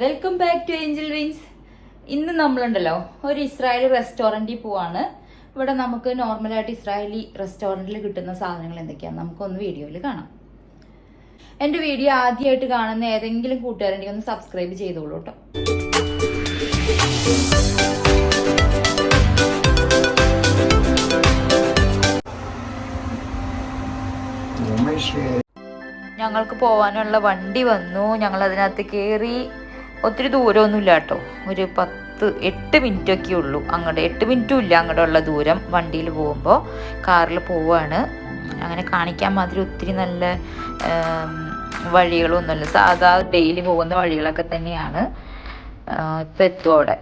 Welcome back to angel wings ഇന്ന് നമ്മളുണ്ടല്ലോ ഒരു ഇസ്രായേലി റെസ്റ്റോറന്റിൽ പോവാണ്. ഇവിടെ നമുക്ക് നോർമലായിട്ട് ഇസ്രായേലി റെസ്റ്റോറന്റിൽ കിട്ടുന്ന സാധനങ്ങൾ എന്തൊക്കെയാണ് നമുക്കൊന്ന് വീഡിയോയിൽ കാണാം. എന്റെ വീഡിയോ ആദ്യമായിട്ട് കാണുന്ന ഏതെങ്കിലും കൂട്ടുകാരുണ്ടെങ്കിൽ ഒന്ന് സബ്സ്ക്രൈബ് ചെയ്തോളൂ കേട്ടോ. ഞങ്ങൾക്ക് പോവാനുള്ള വണ്ടി വന്നു. ഞങ്ങൾ അതിനകത്ത് കയറി ഒത്തിരി ദൂരമൊന്നുമില്ല കേട്ടോ. ഒരു പത്ത് എട്ട് മിനിറ്റൊക്കെ ഉള്ളൂ. അങ്ങോട്ട് എട്ട് മിനിറ്റും ഇല്ല അങ്ങോട്ടുള്ള ദൂരം വണ്ടിയിൽ പോകുമ്പോൾ കാറിൽ പോവുകയാണ് അങ്ങനെ കാണിക്കാൻ മാതിരി ഒത്തിരി നല്ല വഴികളൊന്നുമല്ല. സാധാ ഡെയിലി പോകുന്ന വഴികളൊക്കെ തന്നെയാണ്. ഇപ്പം എത്തും അവിടെ.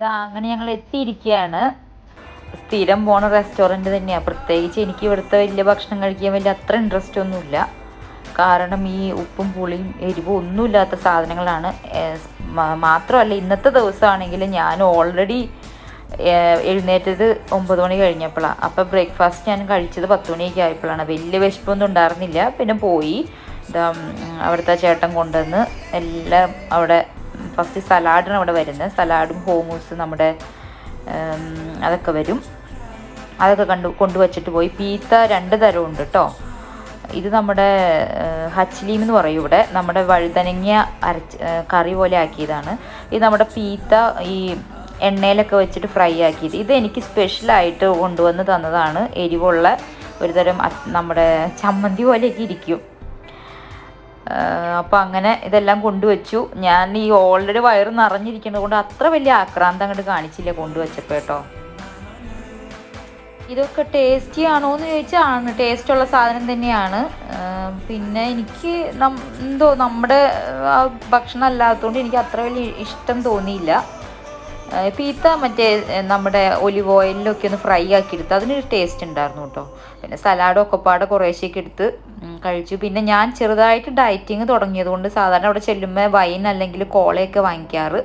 ദാ അങ്ങനെ ഞങ്ങൾ എത്തിയിരിക്കുകയാണ്. സ്ഥിരം പോണ റെസ്റ്റോറന്റ് തന്നെയാണ് പ്രത്യേകിച്ച് എനിക്ക് ഇവിടുത്തെ വലിയ ഭക്ഷണം കഴിക്കാൻ വലിയ അത്ര ഇൻട്രസ്റ്റ് ഒന്നുമില്ല. കാരണം ഈ ഉപ്പും പുളിയും എരിവും ഒന്നുമില്ലാത്ത സാധനങ്ങളാണ്. മാത്രമല്ല ഇന്നത്തെ ദിവസമാണെങ്കിൽ ഞാൻ ഓൾറെഡി എഴുന്നേറ്റത് ഒമ്പത് മണി കഴിഞ്ഞപ്പോഴാണ് അപ്പോൾ ബ്രേക്ക്ഫാസ്റ്റ് ഞാൻ കഴിച്ചത് പത്ത് മണിയൊക്കെ ആയപ്പോഴാണ്. വലിയ വിശപ്പൊന്നും ഉണ്ടായിരുന്നില്ല. പിന്നെ പോയി ഇതാ അവിടുത്തെ ചേട്ടൻ കൊണ്ടുവന്ന് എല്ലാം അവിടെ ഫസ്റ്റ് സലാഡാണ് അവിടെ വരുന്നത് സലാഡും ഹോമൂസ് നമ്മുടെ അതൊക്കെ വരും. അതൊക്കെ കണ്ടു കൊണ്ടുവച്ചിട്ട് പോയി. പീത്ത രണ്ട് തരം ഉണ്ട് കേട്ടോ ഇത് നമ്മുടെ ഹച്ചിലീം എന്ന് പറയും ഇവിടെ. നമ്മുടെ വഴുതനങ്ങ അരച്ച് കറി പോലെ ആക്കിയതാണ്. ഇത് നമ്മുടെ പീത്ത ഈ എണ്ണയിലൊക്കെ വെച്ചിട്ട് ഫ്രൈ ആക്കിയത്. ഇത് എനിക്ക് സ്പെഷ്യലായിട്ട് കൊണ്ടുവന്ന് തന്നതാണ്. എരിവുള്ള ഒരുതരം നമ്മുടെ ചമ്മന്തി പോലെയൊക്കെ ഇരിക്കും. അപ്പോൾ അങ്ങനെ ഇതെല്ലാം കൊണ്ടുവച്ചു. ഞാൻ ഈ ഓൾറെഡി വയറ് നിറഞ്ഞിരിക്കുന്നത് കൊണ്ട് അത്ര വലിയ ആക്രാന്തം അങ്ങോട്ട് കാണിച്ചില്ല കൊണ്ടുവച്ചപ്പോൾ കേട്ടോ. ഇതൊക്കെ ടേസ്റ്റി ആണോ എന്ന് ചോദിച്ചാൽ ആണ് ടേസ്റ്റ് ഉള്ള സാധനം തന്നെയാണ്. പിന്നെ എനിക്ക് എന്തോ നമ്മുടെ ഭക്ഷണം അല്ലാത്തതുകൊണ്ട് എനിക്ക് അത്ര വലിയ ഇഷ്ടം തോന്നിയില്ല. പീത്ത മറ്റേ നമ്മുടെ ഒലിവ് ഓയിലിലൊക്കെ ഒന്ന് ഫ്രൈ ആക്കി എടുത്ത് അതിനൊരു ടേസ്റ്റ് ഉണ്ടായിരുന്നു കേട്ടോ പിന്നെ സലാഡും ഒക്കെ പാടെ കുറേശ്ശേക്ക് എടുത്ത് കഴിച്ചു. പിന്നെ ഞാൻ ചെറുതായിട്ട് ഡയറ്റിങ് തുടങ്ങിയത് കൊണ്ട് സാധാരണ അവിടെ ചെല്ലുമ്പോൾ വൈൻ അല്ലെങ്കിൽ കോളയൊക്കെ വാങ്ങിക്കാറ്.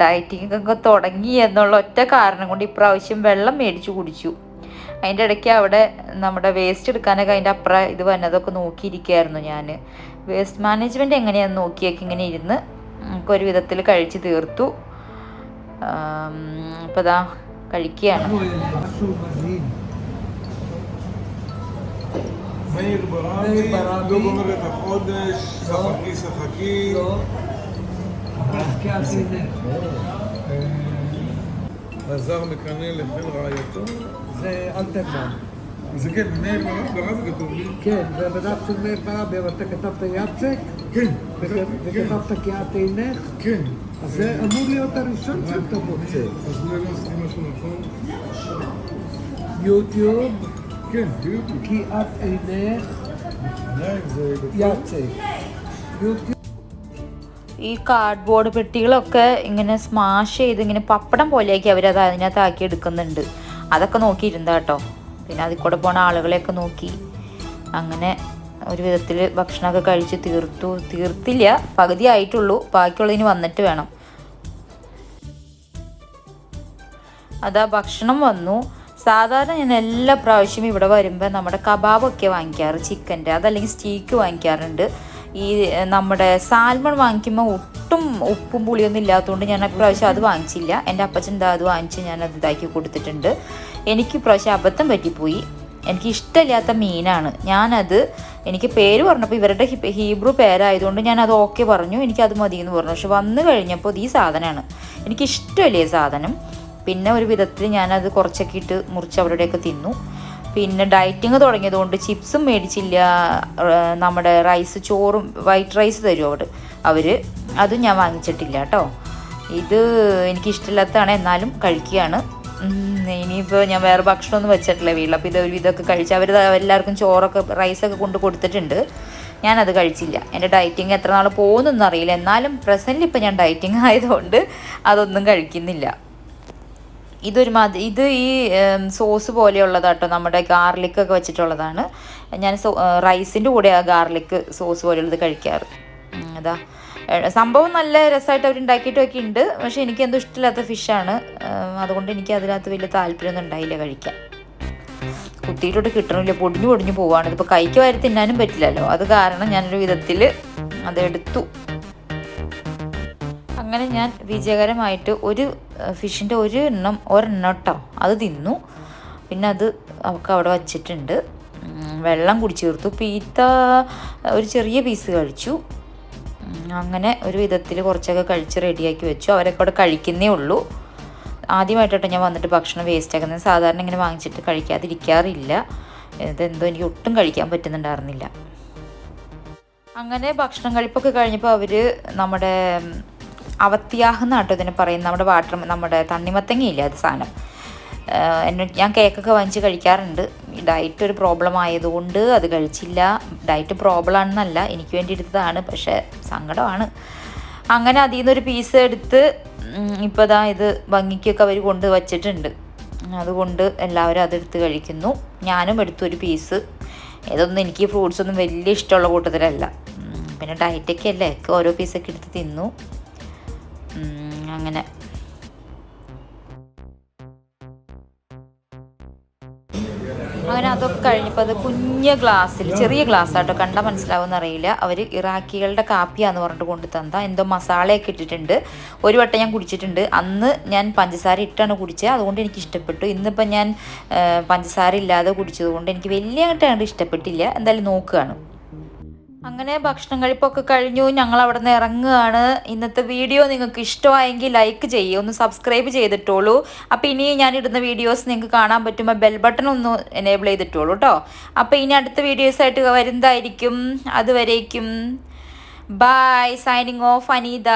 ഡയറ്റിംഗ് ഒക്കെ തുടങ്ങി എന്നുള്ള ഒറ്റ കാരണം കൊണ്ട് ഇപ്രാവശ്യം വെള്ളം മേടിച്ചു കുടിച്ചു. അതിന്റെ ഇടയ്ക്ക് അവിടെ നമ്മുടെ വേസ്റ്റ് എടുക്കാനൊക്കെ അതിന്റെ അപ്പുറം ഇത് വന്നതൊക്കെ നോക്കിയിരിക്കുകയായിരുന്നു ഞാൻ വേസ്റ്റ് മാനേജ്മെന്റ് എങ്ങനെയാണെന്ന് നോക്കിയൊക്കെ ഇങ്ങനെ ഇരുന്ന് ഒരു വിധത്തിൽ കഴിച്ച് തീർത്തു. അപ്പോൾ ഇതാ കഴിക്കുകയാണ് משהו מדהים. מאיר ברמי, מאיר ברמי. לא גומר את החודש, שחקי שחקי. לא. בחזקת עינך. עזר מקנא לחיל רעייתו. זה אלתרמן. זה כן, מאיר ברמי כתוב לי. כן, זה בדף של מאיר ברבי, אבל אתה כתבת יצק, כן, וכת- כן. וכתבת קריאת עינך, כן. אז זה אמור להיות הראשון שאתה מוצא. אז אולי לא עשיתי משהו נכון. יוטיוב, כן, ביוטיוב. קריאת עינך, די, זה... יצק. יוטיוב. ഈ കാർഡ്ബോർഡ് പെട്ടികളൊക്കെ ഇങ്ങനെ സ്മാഷ് ചെയ്ത് ഇങ്ങനെ പപ്പടം പോലെയൊക്കെ അവരത് അതിനകത്താക്കി എടുക്കുന്നുണ്ട് അതൊക്കെ നോക്കിയിരുന്ന കേട്ടോ പിന്നെ അതിൽ കൂടെ പോണ ആളുകളെയൊക്കെ നോക്കി. അങ്ങനെ ഒരു വിധത്തിൽ ഭക്ഷണമൊക്കെ കഴിച്ച് തീർത്തു. തീർത്തില്ല. പകുതി ആയിട്ടുള്ളൂ. ബാക്കിയുള്ളതിന് വന്നിട്ട് വേണം. അതാ ഭക്ഷണം വന്നു. സാധാരണ ഞാൻ എല്ലാ പ്രാവശ്യവും ഇവിടെ വരുമ്പോൾ നമ്മുടെ കബാബൊക്കെ വാങ്ങിക്കാറ് ചിക്കന്റെ. അതല്ലെങ്കിൽ സ്റ്റീക്ക് വാങ്ങിക്കാറുണ്ട്. ഈ നമ്മുടെ സാൽമൺ വാങ്ങിക്കുമ്പോൾ ഒട്ടും ഉപ്പും പുളിയൊന്നും ഇല്ലാത്തതുകൊണ്ട് ഞാൻ അപ്രാവശ്യം അത് വാങ്ങിച്ചില്ല. എന്റെ അപ്പച്ചൻ എന്താ അത് വാങ്ങിച്ച് ഞാൻ അത് ഇതാക്കി കൊടുത്തിട്ടുണ്ട്. എനിക്ക് ഇപ്രാവശ്യം അബദ്ധം പറ്റിപ്പോയി. എനിക്ക് ഇഷ്ടമില്ലാത്ത മീനാണ്. ഞാനത് എനിക്ക് പേര് പറഞ്ഞപ്പോൾ ഇവരുടെ ഹീബ്രു പേരായതുകൊണ്ട് ഞാൻ അത് ഓക്കെ പറഞ്ഞു. എനിക്ക് അത് മതി എന്ന് പറഞ്ഞു. പക്ഷെ വന്നു കഴിഞ്ഞപ്പോൾ ഈ സാധനമാണ്. എനിക്ക് ഇഷ്ടമല്ലേ സാധനം. പിന്നെ ഒരു വിധത്തിൽ ഞാനത് കുറച്ചൊക്കെ ഇട്ട് മുറിച്ച് അവരുടെയൊക്കെ തിന്നു. പിന്നെ ഡയറ്റിങ് തുടങ്ങിയതുകൊണ്ട് ചിപ്സും മേടിച്ചില്ല. നമ്മുടെ റൈസ് ചോറും വൈറ്റ് റൈസ് തരും അവിടെ അവർ അതും ഞാൻ വാങ്ങിച്ചിട്ടില്ല കേട്ടോ. ഇത് എനിക്ക് ഇഷ്ടമില്ലാത്തതാണ് എന്നാലും കഴിക്കുകയാണ്. ഇനിയിപ്പോൾ ഞാൻ വേറെ ഭക്ഷണമൊന്നും വെച്ചിട്ടില്ല വീട്ടിൽ. അപ്പോൾ ഇതൊരു ഇതൊക്കെ കഴിച്ച് അവർ എല്ലാവർക്കും ചോറൊക്കെ റൈസൊക്കെ കൊണ്ട് കൊടുത്തിട്ടുണ്ട്. ഞാനത് കഴിച്ചില്ല. എന്റെ ഡയറ്റിങ് എത്ര നാൾ പോകുന്നൊന്നും അറിയില്ല. എന്നാലും പ്രസന്റിൽ ഇപ്പോൾ ഞാൻ ഡയറ്റിങ് ആയതുകൊണ്ട് അതൊന്നും കഴിക്കുന്നില്ല. ഇതൊരു മാതിരി ഇത് ഈ സോസ് പോലെയുള്ളതാട്ടോ നമ്മുടെ ഗാർലിക് ഒക്കെ വെച്ചിട്ടുള്ളതാണ്. ഞാൻ സോ റൈസിന്റെ കൂടെ ആ ഗാർലിക് സോസ് പോലെയുള്ളത് കഴിക്കാറ്. അതാ. സംഭവം നല്ല രസമായിട്ട് അവർ ഉണ്ടാക്കിയിട്ടൊക്കെ ഉണ്ട് പക്ഷെ എനിക്ക് എന്തോ ഇഷ്ടമില്ലാത്ത ഫിഷാണ് അതുകൊണ്ട് എനിക്ക് അതിനകത്ത് വലിയ താല്പര്യമൊന്നും ഉണ്ടായില്ല കഴിക്കാൻ. കുത്തിയിട്ടോട്ട് കിട്ടണില്ല. പൊടിഞ്ഞു പൊടിഞ്ഞു പോവാണ്. ഇതിപ്പോൾ കൈക്ക് വാരി തിന്നാനും പറ്റില്ലല്ലോ. അത് കാരണം ഞാനൊരു വിധത്തിൽ അതെടുത്തു അങ്ങനെ ഞാൻ വിജയകരമായിട്ട് ഒരു ഫിഷിന്റെ ഒരു എണ്ണം ഒരെണ്ണം കേട്ടോ അത് തിന്നു. പിന്നെ അത് അവൾക്ക് അവിടെ വച്ചിട്ടുണ്ട്. വെള്ളം കുടിച്ചു തീർത്തു. പീത്ത ഒരു ചെറിയ പീസ് കഴിച്ചു. അങ്ങനെ ഒരു വിധത്തിൽ കുറച്ചൊക്കെ കഴിച്ച് റെഡിയാക്കി വെച്ചു. അവരൊക്കെ അവിടെ കഴിക്കുന്നേ ഉള്ളൂ. ആദ്യമായിട്ടോ ഞാൻ വന്നിട്ട് ഭക്ഷണം വേസ്റ്റ് ആക്കുന്നത്. സാധാരണ ഇങ്ങനെ വാങ്ങിച്ചിട്ട് കഴിക്കാതിരിക്കാറില്ല. ഇതെന്തോ എനിക്ക് ഒട്ടും കഴിക്കാൻ പറ്റുന്നുണ്ടായിരുന്നില്ല. അങ്ങനെ ഭക്ഷണം കഴിപ്പൊക്കെ കഴിഞ്ഞപ്പോൾ അവർ നമ്മുടെ അവത്യാഹ് എന്നാട്ടോ ഇതിനെ പറയും നമ്മുടെ വാട്ടർ നമ്മുടെ തണ്ണിമത്തങ്ങയില്ല അത് സാധനം. എന്നെ ഞാൻ കേക്കൊക്കെ വാങ്ങിച്ച് കഴിക്കാറുണ്ട്. ഡയറ്റ് ഒരു പ്രോബ്ലം ആയതുകൊണ്ട് അത് കഴിച്ചില്ല. ഡയറ്റ് പ്രോബ്ലം ആണെന്നല്ല എനിക്ക് വേണ്ടി എടുത്തതാണ് പക്ഷേ സങ്കടമാണ്. അങ്ങനെ അതിൽ നിന്നൊരു പീസ് എടുത്ത് ഇപ്പോൾ ഇതാ ഇത് ഭംഗിക്കൊക്കെ അവർ കൊണ്ട് വച്ചിട്ടുണ്ട്. അതുകൊണ്ട് എല്ലാവരും അതെടുത്ത് കഴിക്കുന്നു. ഞാനും എടുത്തു ഒരു പീസ് ഇതൊന്നും എനിക്ക് ഫ്രൂട്ട്സ് ഒന്നും വലിയ ഇഷ്ടമുള്ള കൂട്ടത്തിലല്ല. പിന്നെ ഡയറ്റൊക്കെ അല്ലേ? ഓരോ പീസൊക്കെ എടുത്ത് തിന്നു. അങ്ങനെ. അങ്ങനെ അതൊക്കെ കഴിഞ്ഞപ്പോൾ അത് കുഞ്ഞ് ഗ്ലാസ്സിൽ ചെറിയ ഗ്ലാസ് ആട്ടോ കണ്ടാൽ മനസ്സിലാവുമെന്ന് അറിയില്ല. അവർ ഇറാഖികളുടെ കാപ്പിയാന്ന് പറഞ്ഞിട്ട് കൊണ്ട് തന്ന എന്തോ മസാലയൊക്കെ ഇട്ടിട്ടുണ്ട്. ഒരു വട്ടം ഞാൻ കുടിച്ചിട്ടുണ്ട്. അന്ന് ഞാൻ പഞ്ചസാര ഇട്ടാണ് കുടിച്ചത്. അതുകൊണ്ട് എനിക്ക് ഇഷ്ടപ്പെട്ടു. ഇന്നിപ്പം ഞാൻ പഞ്ചസാര ഇല്ലാതെ കുടിച്ചത് കൊണ്ട് എനിക്ക് വലിയ അങ്ങോട്ട് ഇഷ്ടപ്പെട്ടില്ല. എന്തായാലും നോക്കുകയാണ്. അങ്ങനെ ഭക്ഷണം കഴിപ്പൊക്കെ കഴിഞ്ഞു. ഞങ്ങൾ അവിടെ നിന്ന് ഇറങ്ങുകയാണ്. ഇന്നത്തെ വീഡിയോ നിങ്ങൾക്ക് ഇഷ്ടമായെങ്കിൽ ലൈക്ക് ചെയ്യുക ഒന്ന് സബ്സ്ക്രൈബ് ചെയ്തിട്ടുള്ളൂ അപ്പോൾ ഇനി ഞാൻ ഇടുന്ന വീഡിയോസ് നിങ്ങൾക്ക് കാണാൻ പറ്റുമ്പോൾ ബെൽ ബട്ടൺ ഒന്ന് എനേബിൾ ചെയ്തിട്ടുള്ളൂ കേട്ടോ അപ്പോൾ ഇനി അടുത്ത വീഡിയോസായിട്ട് വരുന്നതായിരിക്കും. അതുവരേക്കും. Bye signing off Anitha